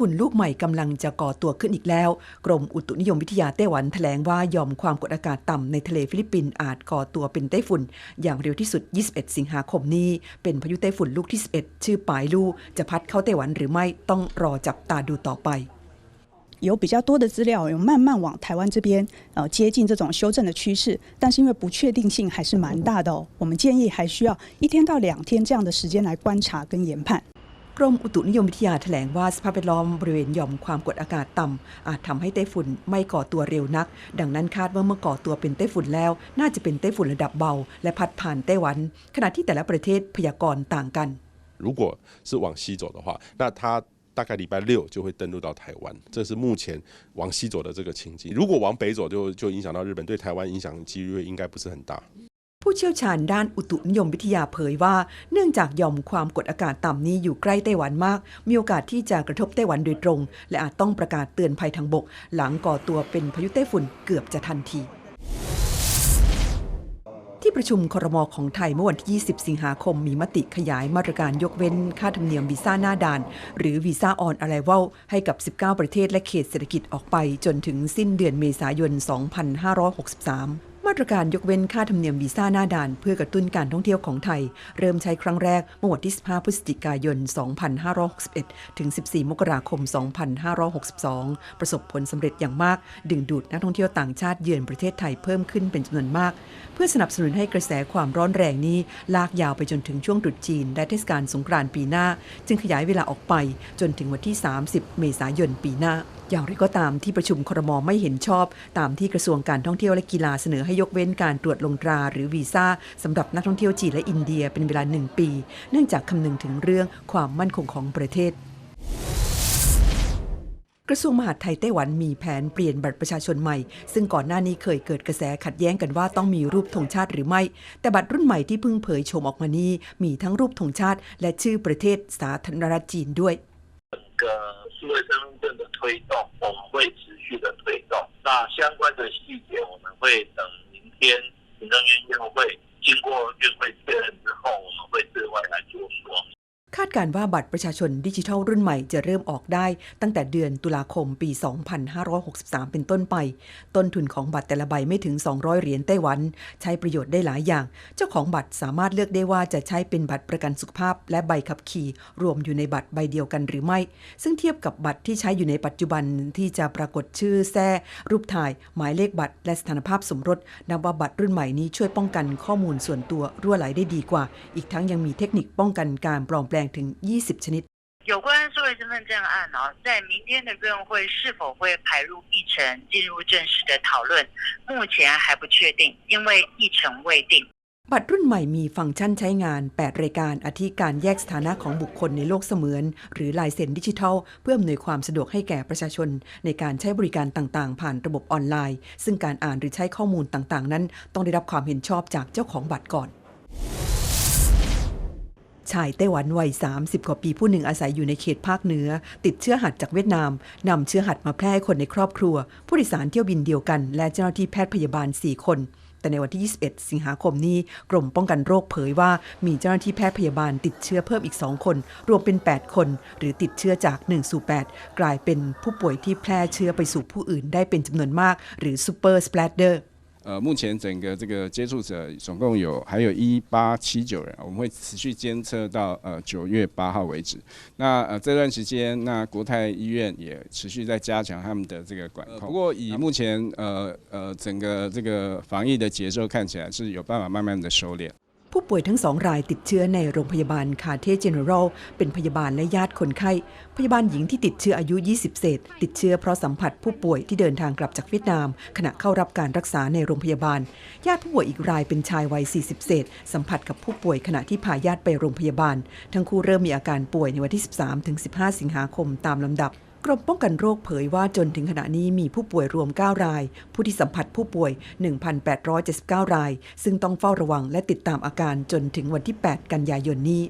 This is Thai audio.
ฝุ่นลูกใหม่กำลังจะก่อตัวขึ้นอีกแล้ว กรมอุตุนิยมวิทยาไต้หวันแถลงว่ายอมความกดอากาศต่ำในทะเลฟิลิปปินส์อาจก่อตัวเป็นไต้ฝุ่น อย่างเร็วที่สุด 21 สิงหาคมนี้ เป็นพายุไต้ฝุ่นลูกที่ 11 ชื่อปายลู่จะพัดเข้าไต้หวันหรือไม่ต้องรอจับตาดูต่อไป 有比较多的资料有慢慢往台湾这边呃接近这种修正的趋势，但是因为不确定性还是蛮大的哦，我们建议还需要一天到两天这样的时间来观察跟研判。 กรมอุตุนิยมวิทยาแถลงว่าสภาพแวดล้อมบริเวณหย่อมความกดอากาศต่ำอาจทำให้ไต้ฝุ่นไม่ก่อตัวเร็วนัก ดังนั้นคาดว่าเมื่อก่อตัวเป็นไต้ฝุ่นแล้ว น่าจะเป็นไต้ฝุ่นระดับเบา และพัดผ่านไต้หวัน ขณะที่แต่ละประเทศพยากรณ์ต่างกัน 如果是往西走的话，那它大概礼拜六就会登陆到台湾，这是目前往西走的这个情景。如果往北走就，就影响到日本，对台湾影响几率应该不是很大。 ผู้เชี่ยวชาญด้านอุตุนิยมวิทยาเผยว่า เนื่องจากหย่อมความกดอากาศต่ำนี้อยู่ใกล้ไต้หวันมาก มีโอกาสที่จะกระทบไต้หวันโดยตรง และอาจต้องประกาศเตือนภัยทางบก หลังก่อตัวเป็นพายุไต้ฝุ่นเกือบจะทันทีที่ประชุมครมของไทยเมื่อวันที่ 20 สิงหาคมมีมติขยายมาตรการยกเว้น ค่าธรรมเนียมวีซ่าหน้าด่าน หรือวีซ่าออนอะไรวลให้กับ 19 ประเทศและเขตเศรษฐกิจออกไปจนถึงสิ้นเดือนเมษายน 2563 มาตรการยกเว้นค่าธรรมเนียมวีซ่าหน้าด่าน เพื่อกระตุ้นการท่องเที่ยวของไทย เริ่มใช้ครั้งแรกเมื่อวันที่ 15 พฤศจิกายน 2561 ถึง 14 มกราคม 2562 ประสบผลสำเร็จอย่างมาก ดึงดูดนักท่องเที่ยวต่างชาติเยือนประเทศไทยเพิ่มขึ้นเป็นจำนวนมาก เพื่อสนับสนุนให้กระแสความร้อนแรงนี้ ลากยาวไปจนถึงช่วงตรุษจีน และเทศกาลสงกรานต์ปีหน้า จึงขยายเวลาออกไปจนถึงวันที่ 30 เมษายนปีหน้า อย่างไรก็ตามที่ประชุมครมไม่เห็นชอบ ตามที่กระทรวงการท่องเที่ยวและกีฬาเสนอให้ยกเว้นการตรวจลงตราหรือวีซ่าสำหรับนักท่องเที่ยวจีนและอินเดียเป็นเวลาหนึ่งปี เนื่องจากคำนึงถึงเรื่องความมั่นคงของประเทศ กระทรวงมหาดไทยไต้หวันมีแผนเปลี่ยนบัตรประชาชนใหม่ ซึ่งก่อนหน้านี้เคยเกิดกระแสขัดแย้งกันว่าต้องมีรูปธงชาติหรือไม่ แต่บัตรรุ่นใหม่ที่เพิ่งเผยโฉมออกมานี้มีทั้งรูปธงชาติ และชื่อประเทศสาธารณรัฐจีนด้วย 整个数位身份证的推动，我们会持续的推动。那相关的细节， การว่าบัตรประชาชนดิจิทัลรุ่นใหม่จะเริ่มออกได้ตั้งแต่เดือนตุลาคมปี 2563 เป็นต้นไป ต้นทุนของบัตรแต่ละใบไม่ถึง 200 เหรียญไต้หวัน ใช้ประโยชน์ได้หลายอย่าง เจ้าของบัตรสามารถเลือกได้ว่าจะใช้เป็นบัตรประกันสุขภาพ และใบขับขี่รวมอยู่ในบัตรใบเดียวกันหรือไม่ ซึ่งเทียบกับบัตรที่ใช้อยู่ในปัจจุบันที่จะปรากฏชื่อแท้รูปถ่าย หมายเลขบัตร และสถานภาพสมรสนับว่าบัตรรุ่นใหม่นี้ช่วยป้องกันข้อมูลส่วนตัวรั่วไหลได้ดีกว่า อีกทั้งยังมีเทคนิคป้องกันการปลอมแปลงถึ20 ชนิด 有关数位身份证案哦，在明天的院会是否会排入议程进入正式的讨论，目前还不确定，因为议程未定。 บัตรรุ่นใหม่มีฟังก์ชันใช้งาน 8 รายการอาทิการแยกสถานะของบุคคลในโลกเสมือน หรือลายเซ็นดิจิทัล เพื่ออำนวยความสะดวกให้แก่ประชาชน ในการใช้บริการต่างๆ ผ่านระบบออนไลน์ ซึ่งการอ่านหรือใช้ข้อมูลต่างๆ นั้น ต้องได้รับความเห็นชอบจากเจ้าของบัตรก่อน ชายไต้หวันวัย 30 กว่าปีผู้หนึ่งอาศัยอยู่ในเขตภาคเหนือ ติดเชื้อหัดจากเวียดนามนำเชื้อหัดมาแพร่ให้คนในครอบครัว ผู้โดยสารเที่ยวบินเดียวกัน และเจ้าหน้าที่แพทย์พยาบาล 4 คน แต่ในวันที่ 21 สิงหาคมนี้ กรมป้องกันโรคเผยว่ามีเจ้าหน้าที่แพทย์พยาบาลติดเชื้อเพิ่มอีก 2 คน รวมเป็น 8 คน หรือติดเชื้อจาก1สู่8กลายเป็นผู้ป่วยที่แพร่เชื้อไปสู่ผู้อื่นได้เป็นจำนวนมาก หรือซูเปอร์สเปรดเดอร์ 呃，目前整个这个接触者总共有还有一八七九人，我们会持续监测到呃九月八号为止。那呃这段时间，那国泰医院也持续在加强他们的这个管控。不过以目前呃呃整个这个防疫的节奏看起来是有办法慢慢的收敛。 ผู้ป่วยทั้งสองรายติดเชื้อในโรงพยาบาลคาเทเจเนอรัลเป็นพยาบาลและญาติคนไข้ พยาบาลหญิงที่ติดเชื้ออายุ 20 เศษ ติดเชื้อเพราะสัมผัสผู้ป่วยที่เดินทางกลับจากเวียดนาม ขณะเข้ารับการรักษาในโรงพยาบาล ญาติผู้ป่วยอีกรายเป็นชายวัย 40 เศษ สัมผัสกับผู้ป่วยขณะที่พาญาติไปโรงพยาบาล ทั้งคู่เริ่มมีอาการป่วยในวันที่ 13-15 สิงหาคมตามลำดับ กรมป้องกันโรคเผยว่าจนถึงขณะนี้มีผู้ป่วยรวม 9 ราย ผู้ที่สัมผัสผู้ป่วย 1,879 ราย ซึ่งต้องเฝ้าระวังและติดตามอาการจนถึงวันที่ 8 กันยายนนี้